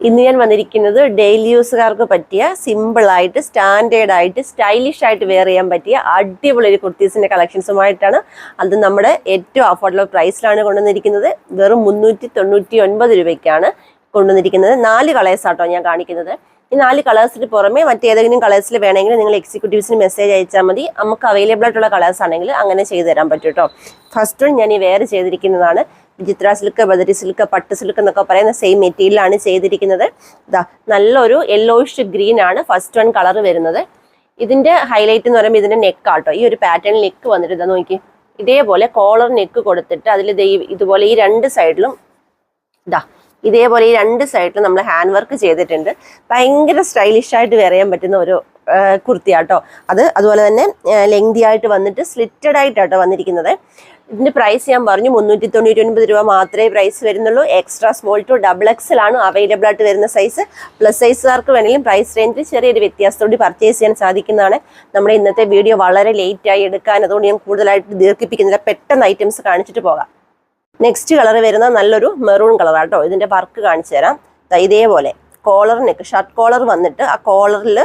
ഇന്ന് ഞാൻ വന്നിരിക്കുന്നത് ഡെയിലി യൂസുകാർക്ക് പറ്റിയ സിമ്പിൾ ആയിട്ട് സ്റ്റാൻഡേർഡ് ആയിട്ട് സ്റ്റൈലിഷ് ആയിട്ട് വെയർ ചെയ്യാൻ പറ്റിയ അടിപൊളി ഒരു കുർത്തീസിന്റെ കളക്ഷൻസുമായിട്ടാണ് അത് നമ്മുടെ ഏറ്റവും അഫോർഡബിൾ പ്രൈസിലാണ് കൊണ്ടുവന്നിരിക്കുന്നത്. വെറും മുന്നൂറ്റി തൊണ്ണൂറ്റി ഒൻപത് രൂപയ്ക്കാണ് കൊണ്ടുവന്നിരിക്കുന്നത്. നാല് കളേഴ്സ് ആട്ടോ ഞാൻ കാണിക്കുന്നത്. ഈ നാല് കളേഴ്സിന് പുറമെ മറ്റേതെങ്കിലും കളേഴ്സിൽ വേണമെങ്കിൽ നിങ്ങൾ എക്സിക്യൂട്ടീവ്സിന് മെസ്സേജ് അയച്ചാൽ മതി. നമുക്ക് അവൈലബിൾ ആയിട്ടുള്ള കളേഴ്സ് ആണെങ്കിൽ അങ്ങനെ ചെയ്തു തരാൻ പറ്റും കേട്ടോ ഫസ്റ്റ് ഞാൻ ഈ വെയർ ചെയ്തിരിക്കുന്നതാണ്. വിചിത്ര സിൽക്ക് ബദരി സിൽക്ക് പട്ട് സിൽക്ക് എന്നൊക്കെ പറയുന്ന സെയിം മെറ്റീരിയലാണ് ചെയ്തിരിക്കുന്നത്. ഇതാ നല്ലൊരു യെല്ലോയിഷ് ഗ്രീൻ ആണ് ഫസ്റ്റ് വൺ കളർ വരുന്നത്. ഇതിന്റെ ഹൈലൈറ്റ് എന്ന് പറയുമ്പോൾ ഇതിന്റെ നെക്ക് ആട്ടോ. ഈ ഒരു പാറ്റേൺ നെക്ക് വന്നിട്ട് ഇതാ നോക്കി ഇതേപോലെ കോളർ നെക്ക് കൊടുത്തിട്ട് അതിൽ ഇതുപോലെ ഈ രണ്ട് സൈഡിലും ഇതാ ഇതേപോലെ ഈ രണ്ട് സൈഡിലും നമ്മൾ ഹാൻഡ് വർക്ക് ചെയ്തിട്ടുണ്ട്. ഭയങ്കര സ്റ്റൈലിഷ് ആയിട്ട് വരയാൻ പറ്റുന്ന ഒരു കുർത്തിയാട്ടോ. അത് അതുപോലെ തന്നെ ലെങ്തി ആയിട്ട് വന്നിട്ട് സ്ലിറ്റഡ് ആയിട്ടാട്ടോ വന്നിരിക്കുന്നത്. ഇതിന്റെ പ്രൈസ് ഞാൻ പറഞ്ഞു മുന്നൂറ്റി തൊണ്ണൂറ്റി ഒൻപത് രൂപ മാത്രമേ പ്രൈസ് വരുന്നുള്ളൂ. Extra small to double XL ആണ് അവൈലബിൾ ആയിട്ട് വരുന്ന സൈസ് പ്ലസ് സൈസുകാർക്ക് വേണമെങ്കിലും പ്രൈസ് റേഞ്ചിൽ ചെറിയൊരു വ്യത്യാസത്തോടെ പർച്ചേസ് ചെയ്യാൻ സാധിക്കുന്നതാണ്. നമ്മുടെ ഇന്നത്തെ വീഡിയോ വളരെ ലേറ്റ് ആയി എടുക്കാൻ അതുകൊണ്ട് ഞാൻ കൂടുതലായിട്ട് ദീർഘിപ്പിക്കുന്നില്ല. പെട്ടെന്ന് ഐറ്റംസ് കാണിച്ചിട്ട് പോകാം. നെക്സ്റ്റ് കളർ വരുന്ന നല്ലൊരു മെറൂൺ കളർ ആട്ടോ. ഇതിന്റെ വർക്ക് കാണിച്ചു തരാം. ഇതേപോലെ. കോളർ നെക്ക് ഷർട്ട് കോളർ വന്നിട്ട് ആ കോളറിൽ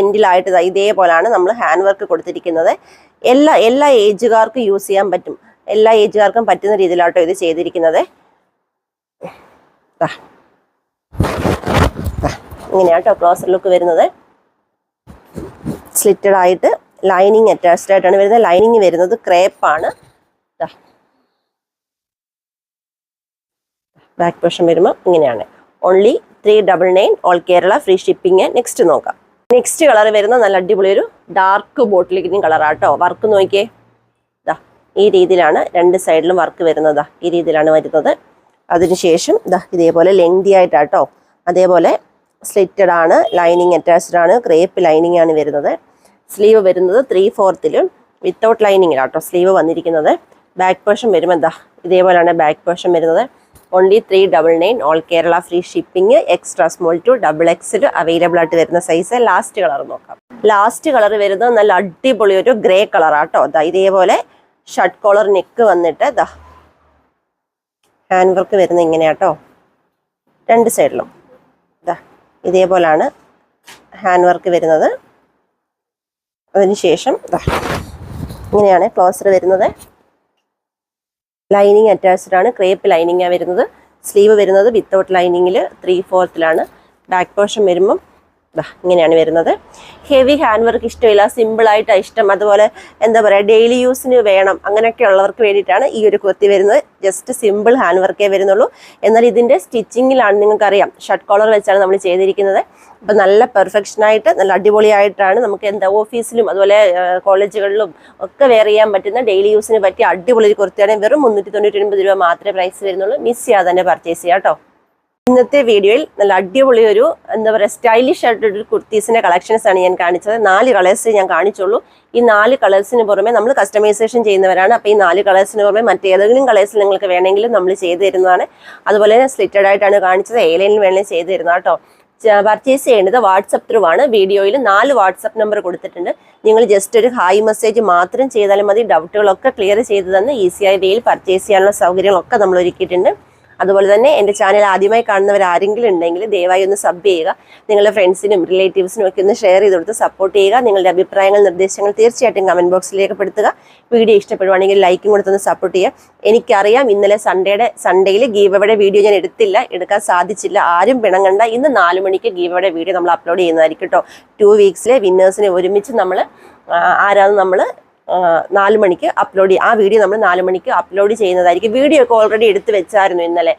എൻഡിലായിട്ട് ഇതേപോലെയാണ് നമ്മൾ ഹാൻഡ് വർക്ക് കൊടുത്തിരിക്കുന്നത്. എല്ലാ എല്ലാ ഏജുകാർക്കും യൂസ് ചെയ്യാൻ പറ്റും. എല്ലാ ഏജുകാർക്കും പറ്റുന്ന രീതിയിലാട്ടോ ഇത് ചെയ്തിരിക്കുന്നത്. ഇങ്ങനെയാട്ടോ ക്ലോസർ ലുക്ക് വരുന്നത്. സ്ലിറ്റഡ് ആയിട്ട് ലൈനിങ് അറ്റാച്ച്ഡ് ആയിട്ടാണ് വരുന്നത്. ലൈനിങ് വരുന്നത് ക്രേപ്പാണ് ബാക്ക് പോർഷൻ വരുമ്പോൾ ഇങ്ങനെയാണ്. Only three double nine all Kerala free shipping next നോക്കാം. നെക്സ്റ്റ് കളർ വരുന്ന നല്ല അടിപൊളി ഒരു ഡാർക്ക് ബോട്ടിൽ ഗ്രീൻ കളറാട്ടോ വർക്ക് നോക്കിയേ. ദാ ഈ രീതിയിലാണ് രണ്ട് സൈഡിലും വർക്ക് വരുന്നത്. ഈ രീതിയിലാണ് വരുന്നത്. അതിനുശേഷം ദാ ഇതേപോലെ ലെങ്തി ആയിട്ടാട്ടോ. അതേപോലെ സ്ലിറ്റഡ് ആണ് ലൈനിങ് അറ്റാച്ച്ഡ് ആണ് ക്രേപ്പ് ലൈനിങ് ആണ് വരുന്നത്. സ്ലീവ് വരുന്നത് ത്രീ ഫോർത്തിലും വിത്തൗട്ട് ലൈനിങ്ങിലാട്ടോ സ്ലീവ് വന്നിരിക്കുന്നത്. ബാക്ക് പോർഷൻ വരുമ്പോൾ എന്താ ഇതേപോലെയാണ് ബാക്ക് പോർഷൻ വരുന്നത്. Only three double nine all Kerala free shipping extra small to double XL available ആയിട്ട് വരുന്ന സൈസ് ലാസ്റ്റ് കളർ നോക്കാം. ലാസ്റ്റ് കളർ വരുന്നത് നല്ല അടിപൊളി ഒരു ഗ്രേ കളറാട്ടോ ദാ ഇതേപോലെ ഷർട്ട് കോളർ നെക്ക് വന്നിട്ട് ദാ ഹാൻഡ് വർക്ക് വരുന്നത് ഇങ്ങനെയാട്ടോ. രണ്ട് സൈഡിലും ദാ ഇതേപോലാണ് ഹാൻഡ് വർക്ക് വരുന്നത്. അതിനുശേഷം ഇങ്ങനെയാണ് ക്ലോസർ വരുന്നത്. ലൈനിങ് അറ്റാച്ച്ഡ് ആണ്. ക്രേപ്പ് ലൈനിങ്ങാണ് വരുന്നത്. സ്ലീവ് വരുന്നത് വിത്തൗട്ട് ലൈനിങ്ങിൽ ത്രീ ഫോർത്തിലാണ് ബാക്ക് പോർഷൻ വരുമ്പം ഇങ്ങനെയാണ് വരുന്നത്. ഹെവി ഹാൻഡ് വർക്ക് ഇഷ്ടമില്ല സിമ്പിളായിട്ട് ഇഷ്ടം. അതുപോലെ എന്താ പറയുക ഡെയിലി യൂസിന് വേണം. അങ്ങനെയൊക്കെ ഉള്ളവർക്ക് വേണ്ടിയിട്ടാണ് ഈ ഒരു കുർത്തി വരുന്നത്. ജസ്റ്റ് സിമ്പിൾ ഹാൻഡ് വർക്കേ വരുന്നുള്ളൂ. എന്നാൽ ഇതിന്റെ സ്റ്റിച്ചിങ്ങിലാണ് നിങ്ങൾക്കറിയാം. ഷർട്ട് കോളർ വെച്ചാണ് നമ്മൾ ചെയ്തിരിക്കുന്നത്. അപ്പം നല്ല പെർഫെക്ഷനായിട്ട് നല്ല അടിപൊളിയായിട്ടാണ് നമുക്ക് എന്താ ഓഫീസിലും അതുപോലെ കോളേജുകളിലും ഒക്കെ വെയർ ചെയ്യാൻ പറ്റുന്ന ഡെയിലി യൂസിന് പറ്റിയ അടിപൊളി കുർത്തിയാണ്. വെറും മുന്നൂറ്റി തൊണ്ണൂറ്റി ഒൻപത് രൂപ മാത്രമേ പ്രൈസ് വരുന്നുള്ളൂ. മിസ് ചെയ്യാതെ തന്നെ പർച്ചേസ് ചെയ്യാം കേട്ടോ. ഇന്നത്തെ വീഡിയോയിൽ നല്ല അടിപൊളി ഒരു എന്താ പറയുക സ്റ്റൈലിഷ് ആയിട്ടൊരു കുർത്തീസിന്റെ കളക്ഷൻസ് ആണ് ഞാൻ കാണിച്ചത്. നാല് കളേഴ്സ് ഞാൻ കാണിച്ചുള്ളൂ. ഈ നാല് കളേഴ്സിന് പുറമെ നമ്മൾ കസ്റ്റമൈസേഷൻ ചെയ്യുന്നവരാണ്. അപ്പോൾ ഈ നാല് കളേഴ്സിന് പുറമെ മറ്റേതെങ്കിലും കളേഴ്സിൽ നിങ്ങൾക്ക് വേണമെങ്കിലും നമ്മൾ ചെയ്തു തരുന്നതാണ്. അതുപോലെ തന്നെ സ്ലിറ്റഡ് ആയിട്ടാണ് കാണിച്ചത്. ഏലൈനിൽ വേണമെങ്കിൽ ചെയ്തു തരുന്നത് കേട്ടോ. പർച്ചേസ് ചെയ്യേണ്ടത് വാട്സപ്പ് ത്രൂ ആണ്. വീഡിയോയിൽ നാല് വാട്സപ്പ് നമ്പർ കൊടുത്തിട്ടുണ്ട്. നിങ്ങൾ ജസ്റ്റ് ഒരു ഹായ് മെസ്സേജ് മാത്രം ചെയ്താലും മതി. ഡൗട്ടുകളൊക്കെ ക്ലിയർ ചെയ്ത് തന്ന് ഈസിയായ വേയിൽ പർച്ചേസ് ചെയ്യാനുള്ള സൗകര്യങ്ങളൊക്കെ നമ്മൾ ഒരുക്കിയിട്ടുണ്ട്. അതുപോലെ തന്നെ എന്റെ ചാനൽ ആദ്യമായി കാണുന്നവർ ആരെങ്കിലും ഉണ്ടെങ്കിൽ ദയവായി ഒന്ന് സബ് ചെയ്യുക. നിങ്ങളുടെ ഫ്രണ്ട്സിനും റിലേറ്റീവ്സിനും ഒക്കെ ഒന്ന് ഷെയർ ചെയ്ത് കൊടുത്ത് സപ്പോർട്ട് ചെയ്യുക. നിങ്ങളുടെ അഭിപ്രായങ്ങൾ നിർദ്ദേശങ്ങൾ തീർച്ചയായിട്ടും കമന്റ് ബോക്സിൽ രേഖപ്പെടുത്തുക. വീഡിയോ ഇഷ്ടപ്പെടുവാണെങ്കിൽ ലൈക്കും കൊടുത്തൊന്ന് സപ്പോർട്ട് ചെയ്യുക. എനിക്കറിയാം ഇന്നലെ സൺഡേയുടെ സൺഡേയിൽ ഗീവയുടെ വീഡിയോ ഞാൻ എടുത്തില്ല. എടുക്കാൻ സാധിച്ചില്ല. ആരും പിണങ്ങണ്ട ഇന്ന് നാല് മണിക്ക് ഗീവയുടെ വീഡിയോ നമ്മൾ അപ്ലോഡ് ചെയ്യുന്നതായിരിക്കും കേട്ടോ ടു വീക്സിലെ വിന്നേഴ്സിനെ ഒരുമിച്ച് നമ്മൾ ആരാണ് നമ്മൾ നാല് മണിക്ക് അപ്ലോഡ് ആ വീഡിയോ നമ്മൾ നാല് മണിക്ക് അപ്ലോഡ് ചെയ്യുന്നതായിരിക്കും. വീഡിയോ ഒക്കെ ഓൾറെഡി എടുത്ത് വെച്ചായിരുന്നു ഇന്നലെ.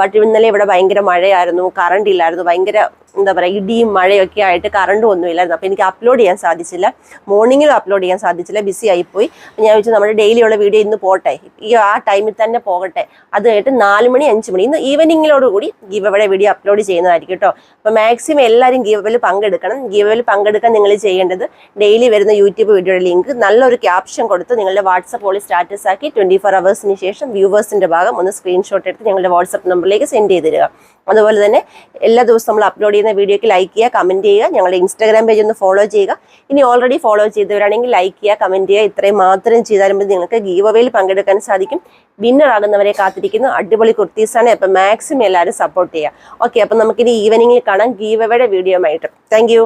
ബട്ട് ഇന്നലെ ഇവിടെ ഭയങ്കര മഴയായിരുന്നു കറണ്ട് ഇല്ലായിരുന്നു ഭയങ്കര എന്താ പറയുക ഇടിയും മഴയൊക്കെ ആയിട്ട് കറണ്ടും ഒന്നും ഇല്ലായിരുന്നു അപ്പോൾ എനിക്ക് അപ്ലോഡ് ചെയ്യാൻ സാധിച്ചില്ല. മോർണിംഗിലും അപ്ലോഡ് ചെയ്യാൻ സാധിച്ചില്ല. ബിസി ആയിപ്പോയി. ഞാൻ വെച്ചു നമ്മുടെ ഡെയിലിയുള്ള വീഡിയോ ഇന്ന് പോട്ടെ. ഈ ആ ടൈമിൽ തന്നെ പോകട്ടെ. അത് കഴിഞ്ഞിട്ട് നാല് മണി അഞ്ച് മണി ഇന്ന് ഈവനിങ്ങിലോട് കൂടി ഗീവ് അവിടെ വീഡിയോ അപ്ലോഡ് ചെയ്യുന്നതായിരിക്കും കേട്ടോ. അപ്പോൾ മാക്സിമം എല്ലാവരും ഗീവയിൽ പങ്കെടുക്കണം. ഗീവയിൽ പങ്കെടുക്കാൻ നിങ്ങൾ ചെയ്യേണ്ടത് ഡെയിലി വരുന്ന യൂട്യൂബ് വീഡിയോയുടെ ലിങ്ക് നല്ലൊരു ക്യാപ്ഷൻ കൊടുത്ത് നിങ്ങളുടെ വാട്സപ്പ് വഴി സ്റ്റാറ്റസ് ആക്കി ട്വന്റി ഫോർ അവേഴ്സിന് ശേഷം വ്യൂവേഴ്സിന്റെ ഭാഗം ഒന്ന് സ്ക്രീൻഷോട്ട് എടുത്ത് ഞങ്ങളുടെ വാട്സപ്പ് നമ്പറിലേക്ക് സെൻഡ് ചെയ്ത് തരിക. അതുപോലെ തന്നെ എല്ലാ ദിവസവും നമ്മൾ അപ്ലോഡ് ചെയ്യുന്ന വീഡിയോയ്ക്ക് ലൈക്ക് ചെയ്യുക കമന്റ് ചെയ്യുക ഞങ്ങളുടെ ഇൻസ്റ്റാഗ്രാം പേജ് ഒന്ന് ഫോളോ ചെയ്യുക. ഇനി ഓൾറെഡി ഫോളോ ചെയ്തവരാണെങ്കിൽ ലൈക്ക് ചെയ്യുക കമന്റ് ചെയ്യുക. ഇത്രയും മാത്രം ചെയ്താലും മതി. നിങ്ങൾക്ക് ഗീവ് അവയിൽ പങ്കെടുക്കാൻ സാധിക്കും. വിന്നർ ആകുന്നവരെ കാത്തിരിക്കുന്നു. അടിപൊളി കുർത്തീസാണ് അപ്പം മാക്സിമം എല്ലാവരും സപ്പോർട്ട് ചെയ്യുക. ഓക്കെ അപ്പം നമുക്കിനി ഈവനിങ്ങിൽ കാണാം. ഗീവ് അവയുടെ വീഡിയോ ആയിട്ട്. താങ്ക്